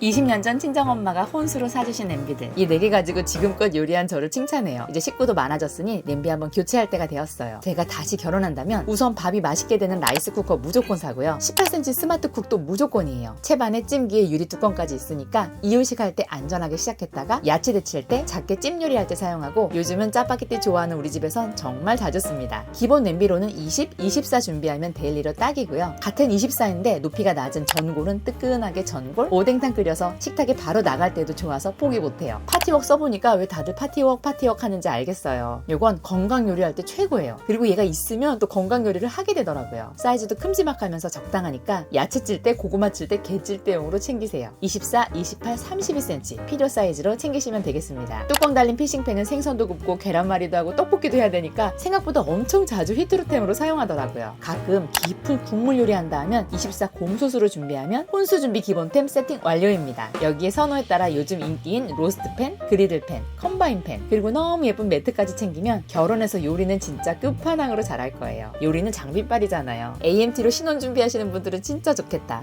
20년 전 친정엄마가 혼수로 사주신 냄비들. 이 네 개 가지고 지금껏 요리한 저를 칭찬해요. 이제 식구도 많아졌으니 냄비 한번 교체할 때가 되었어요. 제가 다시 결혼한다면 우선 밥이 맛있게 되는 라이스 쿠커 무조건 사고요. 18cm 스마트 쿡도 무조건이에요. 채반에 찜기에 유리 뚜껑까지 있으니까 이유식 할 때 안전하게 시작했다가 야채 데칠 때 작게 찜 요리할 때 사용하고 요즘은 짜파게티 좋아하는 우리 집에선 정말 자주 씁니다. 기본 냄비로는 20, 24 준비하면 데일리로 딱이고요. 같은 24인데 높이가 낮은 전골은 뜨끈하게 전골, 오뎅탕 끓여 서 식탁에 바로 나갈 때도 좋아서 포기 못해요. 파티웍 써보니까 왜 다들 파티웍 파티웍 하는지 알겠어요. 요건 건강 요리할 때 최고예요. 그리고 얘가 있으면 또 건강 요리를 하게 되더라고요. 사이즈도 큼지막하면서 적당하니까 야채 찔 때, 고구마 찔 때, 게 찔 때용으로 챙기세요. 24, 28, 32cm 필요 사이즈로 챙기시면 되겠습니다. 뚜껑 달린 피싱팬은 생선도 굽고 계란말이도 하고 떡볶이도 해야 되니까 생각보다 엄청 자주 히트로템으로 사용하더라고요. 가끔 깊은 국물 요리한다 하면 24 곰소스로 준비하면 혼수 준비 기본템 세팅 완료입니다. 여기에 선호에 따라 요즘 인기인 로스트팬, 그리들팬, 컴바인팬 그리고 너무 예쁜 매트까지 챙기면 결혼해서 요리는 진짜 끝판왕으로 잘할 거예요. 요리는 장비빨이잖아요. AMT로 신혼 준비하시는 분들은 진짜 좋겠다.